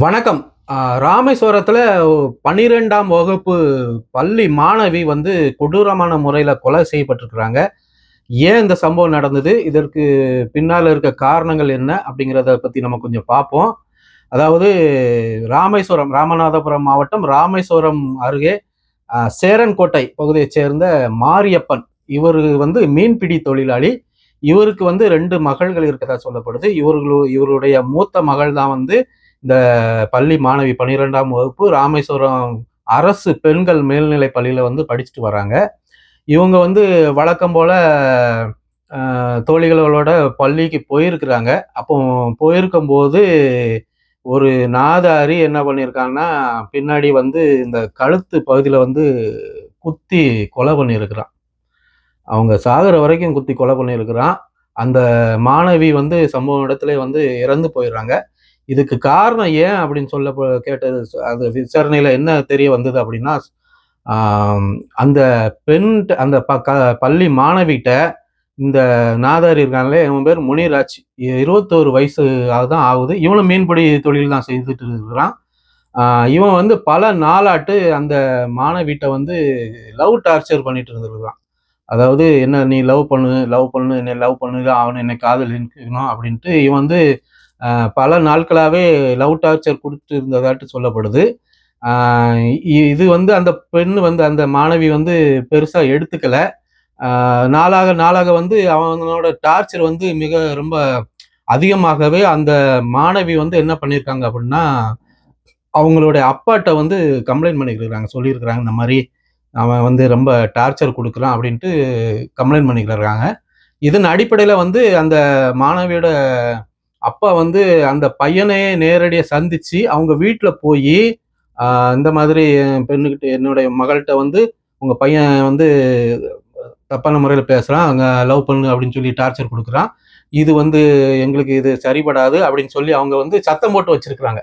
வணக்கம். ராமேஸ்வரத்தில் ராமேஸ்வரத்துல பன்னிரெண்டாம் வகுப்பு பள்ளி மாணவி வந்து கொடூரமான முறையில கொலை செய்யப்பட்டிருக்கிறாங்க. ஏன் இந்த சம்பவம் நடந்தது? இதற்கு பின்னால் இருக்க காரணங்கள் என்ன? அப்படிங்கிறத பத்தி நம்ம கொஞ்சம் பார்ப்போம். அதாவது ராமேஸ்வரம் ராமநாதபுரம் மாவட்டம் ராமேஸ்வரம் அருகே சேரன்கோட்டை பகுதியைச் சேர்ந்த மாரியப்பன். இவர் வந்து மீன்பிடி தொழிலாளி. இவருக்கு வந்து ரெண்டு மகள்கள் இருக்கதா சொல்லப்படுது. இவர்களு இவருடைய மூத்த மகள் தான் வந்து இந்த பள்ளி மாணவி பன்னிரெண்டாம் வகுப்பு ராமேஸ்வரம் அரசு பெண்கள் மேல்நிலை பள்ளியில் வந்து படிச்சுட்டு வராங்க. இவங்க வந்து வழக்கம் போல் தோழிகளோட பள்ளிக்கு போயிருக்கிறாங்க. அப்போ போயிருக்கும் போது ஒரு நாதாரி என்ன பண்ணியிருக்காங்கன்னா பின்னாடி வந்து இந்த கழுத்து பகுதியில் வந்து குத்தி கொலை பண்ணியிருக்கிறான் அவங்க சாகுற வரைக்கும் குத்தி கொலை பண்ணியிருக்கிறான் அந்த மாணவி வந்து சம்பவ இடத்துல வந்து இறந்து போயிடுறாங்க. இதுக்கு காரணம் ஏன் அப்படின்னு சொல்ல கேட்டது அந்த அது என்ன தெரிய வந்தது அப்படின்னா அந்த பெண் அந்த ப க- பள்ளி மாணவிகிட்ட இந்த நாதாரி இருக்காங்களே இவன் பேர் முனிராஜ் இருபத்தோரு வயசு தான் ஆகுது. இவனும் மீன்பிடி தொழில் தான் செய்துட்டு இருக்கிறான். இவன் வந்து பல நாளாட்டு அந்த மாணவிட்ட வந்து லவ் டார்ச்சர் பண்ணிட்டு இருந்திருக்கிறான். அதாவது என்ன நீ லவ் பண்ணு லவ் பண்ணு என்னை லவ் பண்ணு அவனை என்னை காதலிக்கணும் அப்படின்ட்டு இவன் வந்து பல நாட்களாகவே லவ் டார்ச்சர் கொடுத்து இருந்ததாட்டு சொல்லப்படுது. இது வந்து அந்த பெண் வந்து அந்த மாணவி வந்து பெருசாக எடுத்துக்கல. நாளாக நாளாக வந்து அவனோட டார்ச்சர் வந்து மிக ரொம்ப அதிகமாகவே அந்த மாணவி வந்து என்ன பண்ணியிருக்காங்க அப்படின்னா அவங்களுடைய அப்பாட்ட வந்து கம்ப்ளைண்ட் பண்ணிக்கிறாங்க சொல்லியிருக்கிறாங்க இந்த மாதிரி அவன் வந்து ரொம்ப டார்ச்சர் கொடுக்குறான் அப்படின்ட்டு கம்ப்ளைண்ட் பண்ணிக்கிறாங்க இதன் அடிப்படையில் வந்து அந்த மாணவியோட அப்பா வந்து அந்த பையனையே நேரடியாக சந்திச்சு அவங்க வீட்டில் போய் இந்த மாதிரி என் பெண்ணுக்கிட்ட என்னுடைய மகள்கிட்ட வந்து உங்கள் பையன் வந்து தப்பான முறையில் பேசுகிறான் அங்கே லவ் பண்ணு அப்படின்னு சொல்லி டார்ச்சர் கொடுக்குறான். இது வந்து எங்களுக்கு இது சரிபடாது அப்படின்னு சொல்லி அவங்க வந்து சத்தம் போட்டு வச்சுருக்குறாங்க.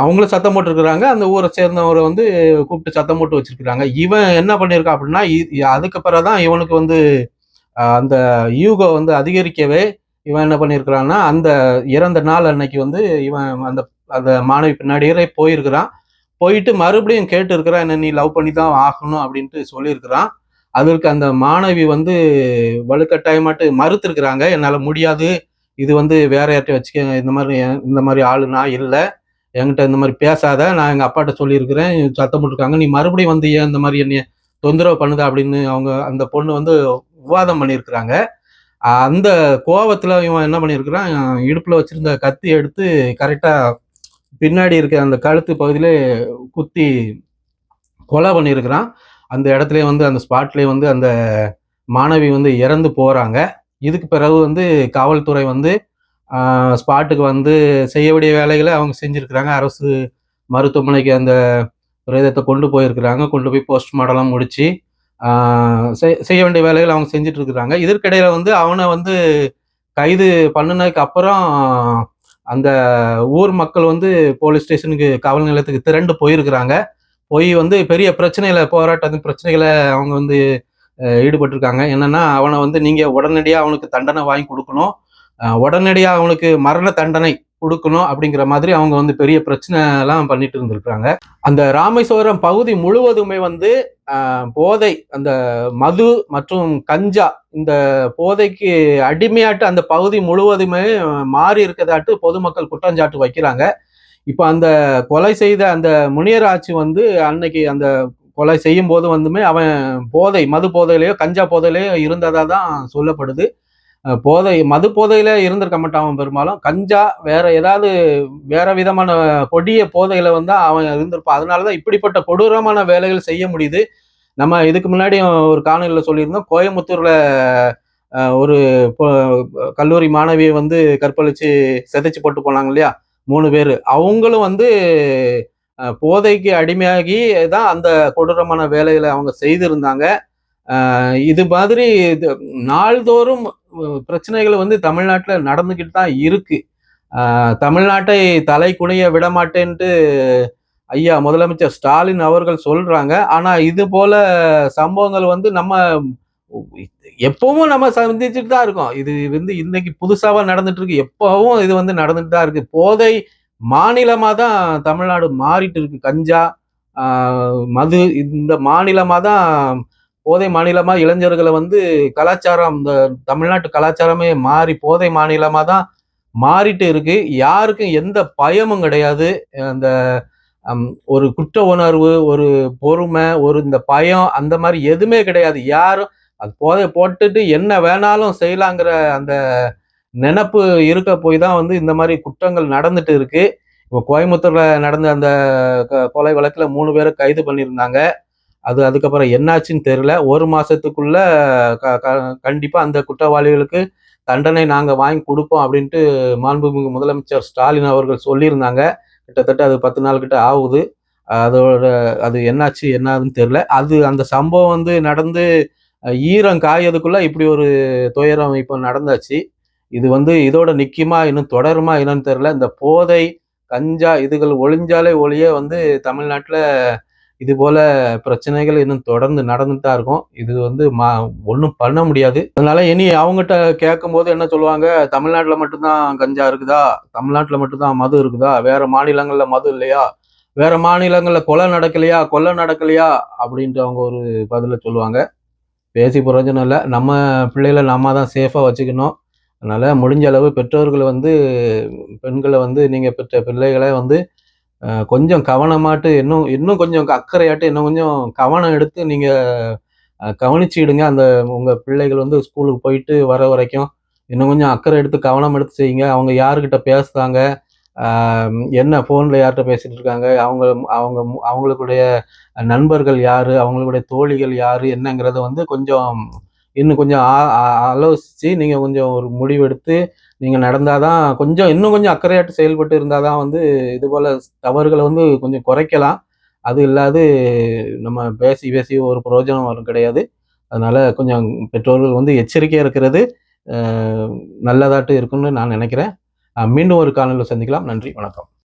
அவங்களும் சத்தம் போட்டுருக்குறாங்க. அந்த ஊரை சேர்ந்தவரை வந்து கூப்பிட்டு சத்தம் போட்டு வச்சுருக்குறாங்க. இவன் என்ன பண்ணியிருக்கான் அப்படின்னா இ- அதுக்கு பிறகுதான் இவனுக்கு வந்து அந்த யூகோ வந்து அதிகரிக்கவே இவன் என்ன பண்ணியிருக்கிறான்னா அந்த இறந்த நாள் அன்னைக்கு வந்து இவன் அந்த அந்த மாணவி பின்னாடியே போயிருக்கிறான். போயிட்டு மறுபடியும் கேட்டு இருக்கிறான் என்ன நீ லவ் பண்ணி தான் ஆகணும் அப்படின்ட்டு சொல்லியிருக்கிறான். அதற்கு அந்த மாணவி வந்து வலுக்கட்டாயமாட்டு மறுத்துருக்குறாங்க. என்னால் முடியாது. இது வந்து வேற யார்கிட்ட வச்சுக்க இந்த மாதிரி இந்த மாதிரி ஆளு நான் இல்லை. என்கிட்ட இந்த மாதிரி பேசாத. நான் எங்கள் அப்பாட்ட சொல்லியிருக்கிறேன். சத்தம் போட்டிருக்காங்க. நீ மறுபடியும் வந்து ஏன் இந்த மாதிரி என்னைய தொந்தரவு பண்ணுதா அப்படின்னு அவங்க அந்த பொண்ணு வந்து விவாதம் பண்ணியிருக்கிறாங்க. அந்த கோவத்தில் இவன் என்ன பண்ணியிருக்கிறான் இடுப்பில் வச்சிருந்த கத்தி எடுத்து கரெக்டாக பின்னாடி இருக்க அந்த கழுத்து பகுதியிலே குத்தி கொலை பண்ணியிருக்கிறான் அந்த இடத்துல வந்து அந்த ஸ்பாட்லேயே வந்து அந்த மாணவி வந்து இறந்து போகிறாங்க இதுக்கு பிறகு வந்து காவல்துறை வந்து ஸ்பாட்டுக்கு வந்து செய்ய வேண்டிய வேலைகளை அவங்க செஞ்சுருக்கிறாங்க. அரசு மருத்துவமனைக்கு அந்த பிரேதத்தை கொண்டு போயிருக்கிறாங்க. கொண்டு போய் போஸ்ட்மார்டம்லாம் முடித்து செய்ய வேண்டிய வேலைகள் அவங்க செஞ்சுட்டு இருக்கிறாங்க இதற்கிடையில வந்து அவனை வந்து கைது பண்ணினதுக்கு அப்புறம் அந்த ஊர் மக்கள் வந்து போலீஸ் ஸ்டேஷனுக்கு காவல் நிலையத்துக்கு திரண்டு போயிருக்கிறாங்க. போய் வந்து பெரிய பிரச்சனையில போராட்டம் பிரச்சனைகளை அவங்க வந்து ஈடுபட்டிருக்காங்க. என்னன்னா அவனை வந்து நீங்க உடனடியாக அவனுக்கு தண்டனை வாங்கி கொடுக்கணும். உடனடியாக அவனுக்கு மரண தண்டனை கொடுக்கணும் அப்படிங்கிற மாதிரி அவங்க வந்து பெரிய பிரச்சனை எல்லாம் பண்ணிட்டு இருந்திருக்காங்க அந்த ராமேஸ்வரம் பகுதி முழுவதுமே வந்து போதை அந்த மது மற்றும் கஞ்சா இந்த போதைக்கு அடிமையாட்டு அந்த பகுதி முழுவதுமே மாறி இருக்கதாட்டு பொதுமக்கள் குற்றஞ்சாட்டு வைக்கிறாங்க. இப்போ அந்த கொலை செய்த அந்த முனியராட்சி வந்து அன்னைக்கு அந்த கொலை செய்யும் போது வந்துமே அவன் போதை மது போதையிலையோ கஞ்சா போதையிலையோ இருந்ததா தான் சொல்லப்படுது. போதை மது போதையில இருந்திருக்க மாட்டான் அவன் பெரும்பாலும். கஞ்சா வேற ஏதாவது வேற விதமான கொடிய போதையில வந்து அவன் இருந்திருப்பான். அதனாலதான் இப்படிப்பட்ட கொடூரமான வேலைகள் செய்ய முடியுது. நம்ம இதுக்கு முன்னாடி ஒரு காணொலியில் சொல்லியிருந்தோம். கோயம்புத்தூர்ல ஒரு கல்லூரி மாணவியை வந்து கற்பழிச்சு செதைச்சு போட்டு போனாங்க இல்லையா? மூணு பேர். அவங்களும் வந்து போதைக்கு அடிமையாகி தான் அந்த கொடூரமான வேலைகளை அவங்க செய்திருந்தாங்க. இது மாதிரி இது நாள்தோறும் பிரச்சனைகள் வந்து தமிழ்நாட்டில் நடந்துக்கிட்டு தான் இருக்கு. தமிழ்நாட்டை தலை குனிய விடமாட்டேன்ட்டு ஐயா முதலமைச்சர் ஸ்டாலின் அவர்கள் சொல்றாங்க. ஆனா இது போல சம்பவங்கள் வந்து நம்ம எப்பவும் நம்ம சந்திச்சுட்டு தான் இருக்கோம். இது வந்து இன்னைக்கு புதுசாவா நடந்துட்டு இருக்கு. எப்பவும் இது வந்து நடந்துட்டு தான் இருக்கு. போதை மாநிலமாக தான் தமிழ்நாடு மாறிட்டு இருக்கு. கஞ்சா மது இந்த மாநிலமாக தான் போதை மாநிலமாக இளைஞர்களை வந்து கலாச்சாரம் இந்த தமிழ்நாட்டு கலாச்சாரமே மாறி போதை மாநிலமாக தான் மாறிட்டு இருக்கு. யாருக்கும் எந்த பயமும் கிடையாது. அந்த ஒரு குற்ற உணர்வு ஒரு பொறுமை ஒரு இந்த பயம் அந்த மாதிரி எதுவுமே கிடையாது. யாரும் அது போதை போட்டுட்டு என்ன வேணாலும் செய்யலாங்கிற அந்த நினப்பு இருக்க போய் தான் வந்து இந்த மாதிரி குற்றங்கள் நடந்துட்டு இருக்கு. இப்போ கோயம்புத்தூர்ல நடந்த அந்த கொலை வழக்கில் மூணு பேரை கைது பண்ணியிருந்தாங்க. அது அதுக்கப்புறம் என்னாச்சுன்னு தெரியல. ஒரு மாதத்துக்குள்ள க- க- அந்த குற்றவாளிகளுக்கு தண்டனை நாங்கள் வாங்கி கொடுப்போம் அப்படின்ட்டு மாண்புமிகு முதலமைச்சர் ஸ்டாலின் அவர்கள் சொல்லியிருந்தாங்க. கிட்டத்தட்ட அது பத்து நாள் கிட்ட ஆகுது. அதோட அது என்னாச்சு என்னதுன்னு தெரியல. அது அந்த சம்பவம் வந்து நடந்து ஈரம் காயதுக்குள்ள இப்படி ஒரு துயரம் இப்போ நடந்தாச்சு. இது வந்து இதோட நிக்குமா இன்னும் தொடருமா என்னன்னு தெரில இந்த போதை கஞ்சா இதுகள் ஒழிஞ்சாலே ஒழிய வந்து தமிழ்நாட்டில் இது போல பிரச்சனைகள் இன்னும் தொடர்ந்து நடந்துட்டு தான் இருக்கும். இது வந்து மா ஒன்றும் பண்ண முடியாது. அதனால இனி அவங்ககிட்ட கேட்கும் போது என்ன சொல்லுவாங்க? தமிழ்நாட்டில் மட்டும்தான் கஞ்சா இருக்குதா? தமிழ்நாட்டில் மட்டும்தான் மது இருக்குதா? வேற மாநிலங்களில் மது இல்லையா? வேற மாநிலங்களில் கொலை நடக்கலையா? கொலை நடக்கலையா? அப்படின்ட்டு அவங்க ஒரு பதில சொல்லுவாங்க. பேசி பிரயோஜனம் இல்லை. நம்ம பிள்ளைகளை நம்ம தான் சேஃபாக வச்சுக்கணும். அதனால் முடிஞ்ச அளவு பெற்றோர்கள் வந்து பெண்களை வந்து நீங்கள் பெற்ற பிள்ளைகளை வந்து கொஞ்சம் கவனமாட்டு இன்னும் இன்னும் கொஞ்சம் அக்கறையாட்டு இன்னும் கொஞ்சம் கவனம் எடுத்து நீங்கள் கவனிச்சிடுங்க அந்த உங்கள் பிள்ளைகள் வந்து ஸ்கூலுக்கு போயிட்டு வர வரைக்கும் இன்னும் கொஞ்சம் அக்கறை எடுத்து கவனம் எடுத்து செய்யுங்க. அவங்க யாருக்கிட்ட பேசுகிறாங்க என்ன ஃபோனில் யார்கிட்ட பேசிகிட்டு இருக்காங்க? அவங்க அவங்க அவங்களுக்குடைய நண்பர்கள் யார்? அவங்களுடைய தோழிகள் யார்? என்னங்கிறத வந்து கொஞ்சம் இன்னும் கொஞ்சம் ஆ- நீங்கள் கொஞ்சம் ஒரு முடிவெடுத்து நீங்கள் நடந்தால் தான் கொஞ்சம் இன்னும் கொஞ்சம் அக்கறையாட்டு செயல்பட்டு இருந்தால் தான் வந்து இது போல் தவறுகளை வந்து கொஞ்சம் குறைக்கலாம். அது இல்லாது நம்ம பேசி பேசி ஒரு பிரயோஜனம் வரும் கிடையாது. அதனால் கொஞ்சம் பெற்றோர்கள் வந்து எச்சரிக்கையாக இருக்கிறது நல்லதாட்டு இருக்குன்னு நான் நினைக்கிறேன். மீண்டும் ஒரு காணொலியில் சந்திக்கலாம். நன்றி வணக்கம்.